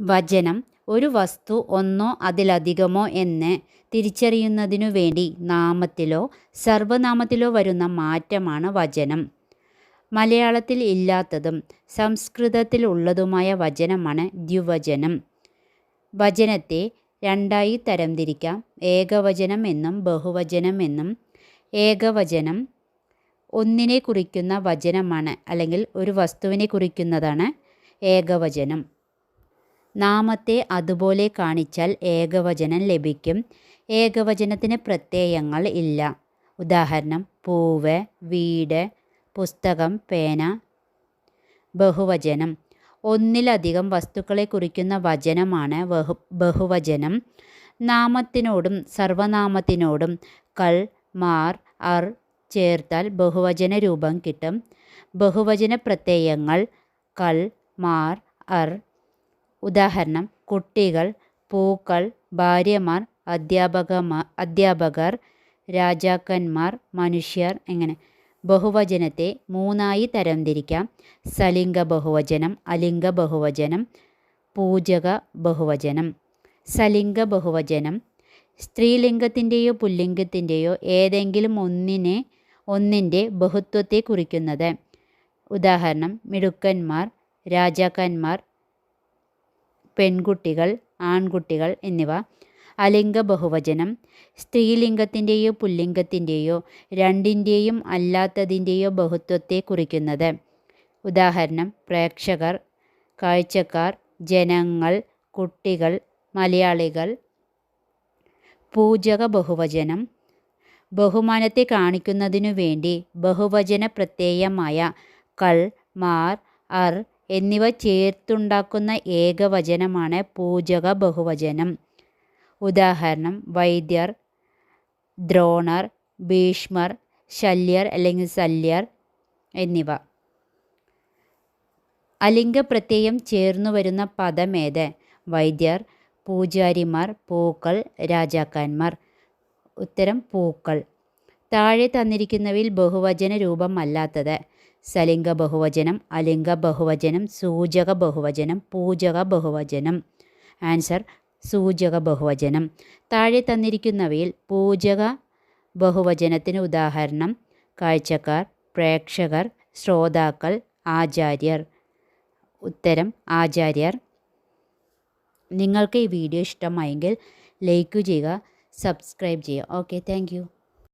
വചനം ഒരു വസ്തു ഒന്നോ അതിലധികമോ എന്ന് തിരിച്ചറിയുന്നതിനു വേണ്ടി നാമത്തിലോ സർവനാമത്തിലോ വരുന്ന മാറ്റമാണ് വചനം. മലയാളത്തിൽ ഇല്ലാത്തതും സംസ്കൃതത്തിൽ ഉള്ളതുമായ വചനമാണ് ദ്വിവചനം. വചനത്തെ രണ്ടായി തരംതിരിക്കാം. ഏകവചനം എന്നും ബഹുവചനം എന്നും. ഏകവചനം ഒന്നിനെ കുറിക്കുന്ന വചനമാണ് അല്ലെങ്കിൽ ഒരു വസ്തുവിനെ കുറിക്കുന്നതാണ് ഏകവചനം. നാമത്തെ അതുപോലെ കാണിച്ചാൽ ഏകവചനം ലഭിക്കും. ഏകവചനത്തിന് പ്രത്യയങ്ങൾ ഇല്ല. ഉദാഹരണം പൂവ് വീട് പുസ്തകം പേന. ബഹുവചനം. ഒന്നിലധികം വസ്തുക്കളെ കുറിക്കുന്ന വചനമാണ് ബഹു ബഹുവചനം. നാമത്തിനോടും സർവനാമത്തിനോടും കൾ മാർ അർ ചേർത്താൽ ബഹുവചന രൂപം കിട്ടും. ബഹുവചന പ്രത്യയങ്ങൾ കൾ മാർ അർ ഉദാഹരണം കുട്ടികൾ പൂക്കൾ ഭാര്യമാർ അധ്യാപകമാർ അധ്യാപകർ രാജാക്കന്മാർ മനുഷ്യർ എങ്ങനെ? ബഹുവചനത്തെ മൂന്നായി തരംതിരിക്കാം. സലിംഗ ബഹുവചനം അലിംഗ ബഹുവചനം പൂജക ബഹുവചനം. സലിംഗ ബഹുവചനം സ്ത്രീലിംഗത്തിന്റെയോ പുല്ലിംഗത്തിന്റെയോ ഏതെങ്കിലും ഒന്നിനെ ഒന്നിന്റെ ബഹുത്വത്തെ കുറിക്കുന്നത്. ഉദാഹരണം മിടുക്കന്മാർ രാജാക്കന്മാർ പെൺകുട്ടികൾ ആൺകുട്ടികൾ എന്നിവ. അലിംഗ ബഹുവചനം സ്ത്രീലിംഗത്തിന്റെയോ പുല്ലിംഗത്തിന്റെയോ രണ്ടിന്റെയും അല്ലാത്തതിന്റെയോ ബഹുത്വത്തെ കുറിക്കുന്നത്. ഉദാഹരണം പ്രേക്ഷകർ കാഴ്ചക്കാർ ജനങ്ങൾ കുട്ടികൾ മലയാളികൾ. പൂജക ബഹുവചനം ബഹുമാനത്തെ കാണിക്കുന്നതിനു വേണ്ടി ബഹുവചന പ്രത്യയമായ കൾ മാർ അർ എന്നിവ ചേർത്തുണ്ടാക്കുന്ന ഏകവചനമാണ് പൂജക ബഹുവചനം ഉദാഹരണം വൈദ്യർ ദ്രോണർ ഭീഷ്മർ ശല്യർ അല്ലെങ്കിൽ ശല്യർ എന്നിവ. അലിംഗ പ്രത്യയം ചേർന്നു വരുന്ന പദമേത് വൈദ്യർ പൂജാരിമാർ പൂക്കൾ രാജാക്കന്മാർ. ഉത്തരം പൂക്കൾ. താഴെ തന്നിരിക്കുന്നവയിൽ ബഹുവചന രൂപമല്ലാത്തത് സലിംഗ ബഹുവചനം അലിംഗ ബഹുവചനം സൂചക ബഹുവചനം പൂജക ബഹുവചനം. ആൻസർ സൂചക ബഹുവചനം. താഴെ തന്നിരിക്കുന്നവയിൽ പൂജക ബഹുവചനത്തിന് ഉദാഹരണം കാഴ്ചക്കാർ പ്രേക്ഷകർ ശ്രോതാക്കൾ ആചാര്യർ. ഉത്തരം ആചാര്യർ. നിങ്ങൾക്ക് ഈ വീഡിയോ ഇഷ്ടമായെങ്കിൽ ലൈക്ക് ചെയ്യുക സബ്സ്ക്രൈബ് ചെയ്യുക. Okay thank